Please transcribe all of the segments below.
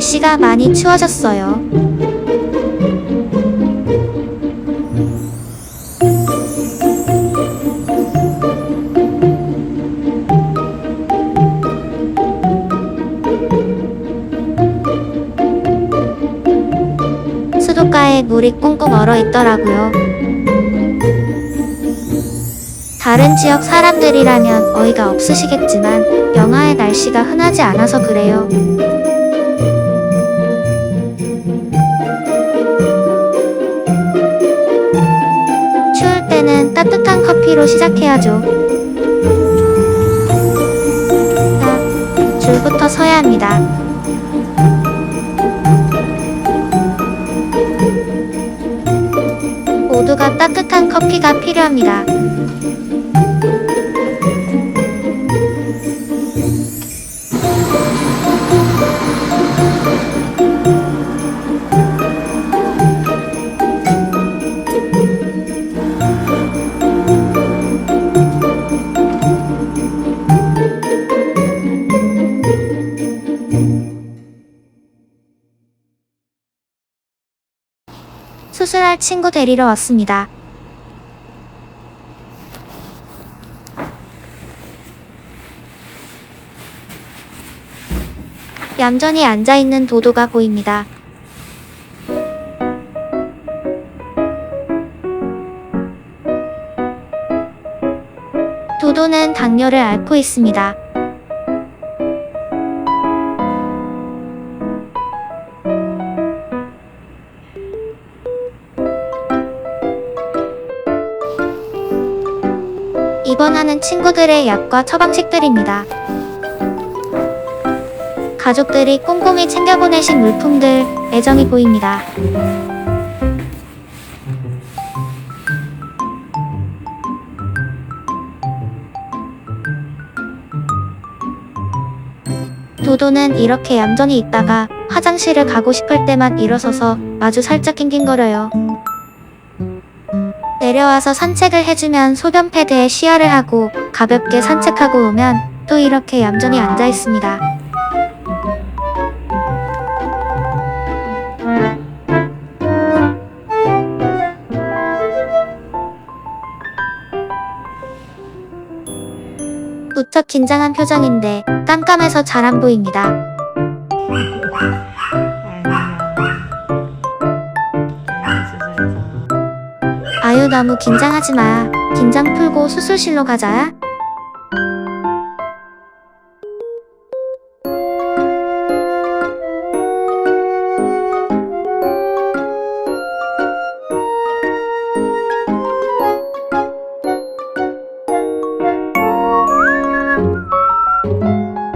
날씨가 많이 추워졌어요. 물이 꽁꽁 얼어 있더라고요. 다른 지역 사람들이라면 어이가 없으시겠지만 영하의 날씨가 흔하지 않아서 그래요. 추울 때는 따뜻한 커피로 시작해야죠. 자, 줄부터 서야 합니다. 따뜻한 커피가 필요합니다. 수술할 친구 데리러 왔습니다. 얌전히 앉아있는 도도가 보입니다. 도도는 당뇨를 앓고 있습니다. 입원하는 친구들의 약과 처방식들입니다. 가족들이 꼼꼼히 챙겨보내신 물품들 애정이 보입니다. 도도는 이렇게 얌전히 있다가 화장실을 가고 싶을 때만 일어서서 아주 살짝 낑낑거려요. 내려와서 산책을 해주면 소변 패드에 시야를 하고 가볍게 산책하고 오면 또 이렇게 얌전히 앉아 있습니다. 무척 긴장한 표정인데 깜깜해서 잘 안 보입니다. 아유 너무 긴장하지 마. 긴장 풀고 수술실로 가자.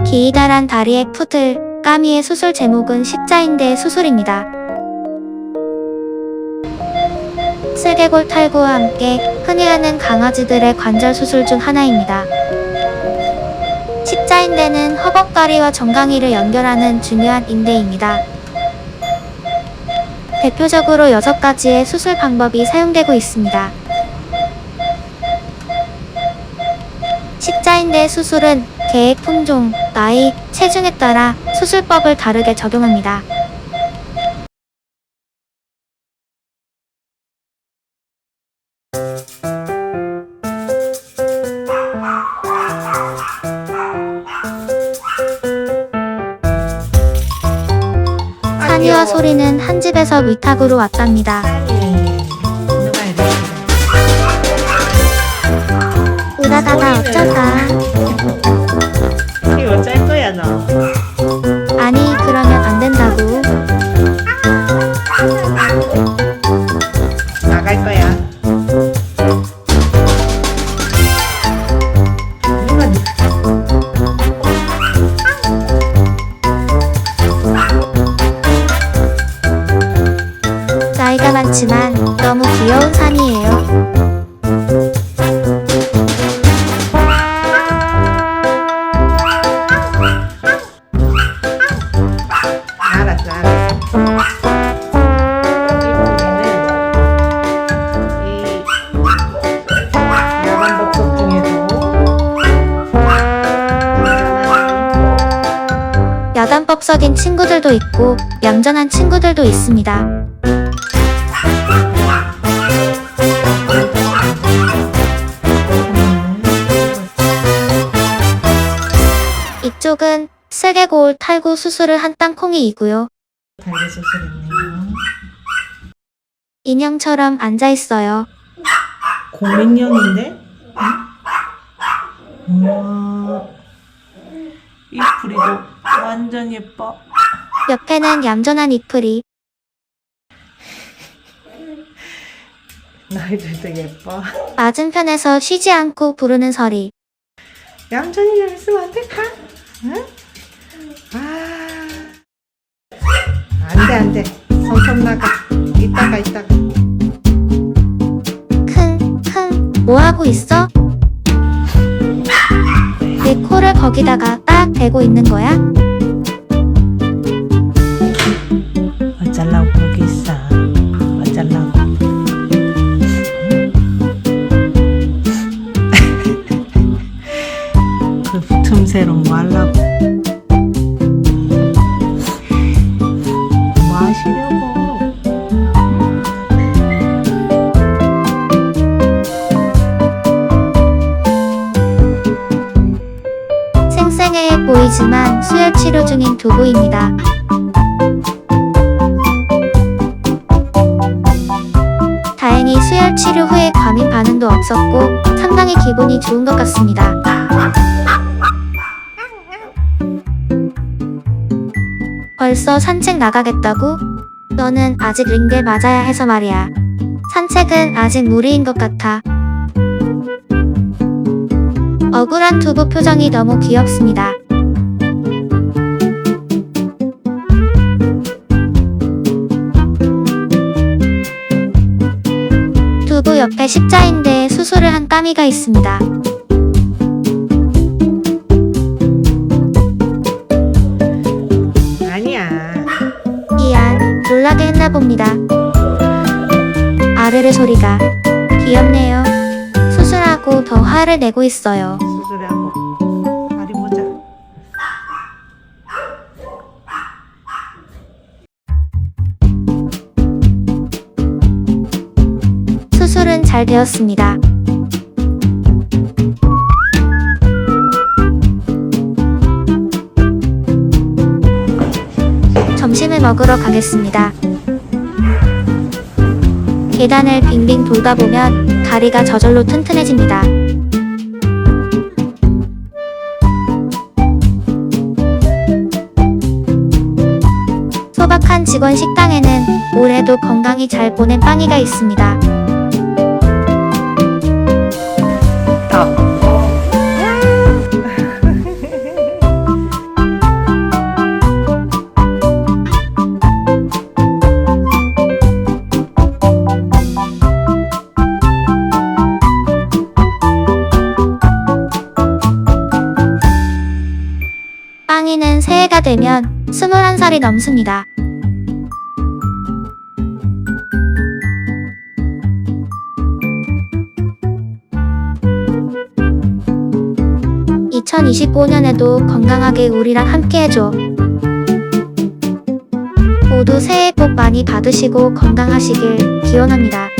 기이다란 다리의 푸들, 까미의 수술 제목은 십자인대 수술입니다. 슬개골 탈구와 함께 흔히 하는 강아지들의 관절 수술 중 하나입니다. 십자인대는 허벅다리와 정강이를 연결하는 중요한 인대입니다. 대표적으로 6가지의 수술 방법이 사용되고 있습니다. 십자인대 수술은 계획 품종, 나이, 체중에 따라 수술법을 다르게 적용합니다. 소리는 한 집에서 위탁으로 왔답니다. 이래? 우다다다 어쩌다. 그렇지만 너무 귀여운 산이에요. 야단법석인 친구들도 있고 얌전한 친구들도 있습니다. 슬개골 탈구 수술을 한 땅콩이이고요. 달걀 수술했네요. 인형처럼 앉아 있어요. 공민형인데? 응? 우와. 이쁘리도 완전 예뻐. 옆에는 얌전한 이프리. 너희들도 예뻐. 맞은편에서 쉬지 않고 부르는 소리. 얌전히 좀 있으면 안 될까? 응? 아. 안 돼, 안 돼. 손톱 나가. 이따가, 이따가. 킁, 킁, 뭐 하고 있어? 내 코를 거기다가 딱 대고 있는 거야? 어쩌려고 그러겠어. 어쩌려고. 그 틈새로 뭐 하려고. 보이지만 수혈 치료 중인 두부입니다. 다행히 수혈 치료 후에 과민 반응도 없었고 상당히 기분이 좋은 것 같습니다. 벌써 산책 나가겠다고? 너는 아직 링겔 맞아야 해서 말이야. 산책은 아직 무리인 것 같아. 억울한 두부 표정이 너무 귀엽습니다. 옆에 십자인대에 수술을 한 까미가 있습니다. 아니야. 이안 놀라게 했나 봅니다. 아르르 소리가 귀엽네요. 수술하고 더 화를 내고 있어요. 되었습니다. 점심을 먹으러 가겠습니다. 계단을 빙빙 돌다 보면 다리가 저절로 튼튼해집니다. 소박한 직원 식당에는 올해도 건강히 잘 보낸 빵이가 있습니 다. 빵이는 새해가 되면 21살이 넘습니다. (2025년에도) 건강하게 우리랑 함께 해줘 모두 새해 복 많이 받으시고 건강하시길 기원합니다.